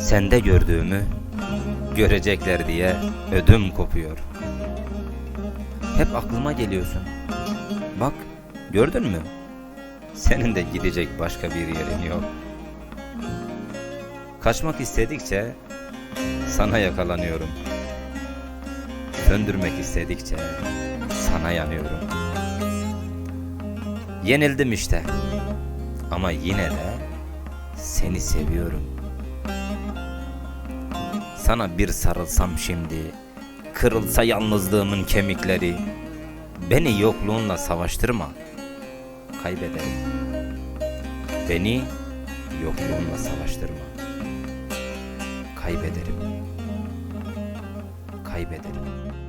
Sende gördüğümü görecekler diye ödüm kopuyor. Hep aklıma geliyorsun. Bak gördün mü? Senin de gidecek başka bir yerin yok. Kaçmak istedikçe sana yakalanıyorum. Söndürmek istedikçe sana yanıyorum. Yenildim işte. Ama yine de seni seviyorum. Sana bir sarılsam şimdi, kırılsa yalnızlığımın kemikleri, beni yokluğunla savaştırma, kaybederim. Beni yokluğunla savaştırma, kaybederim. Kaybederim.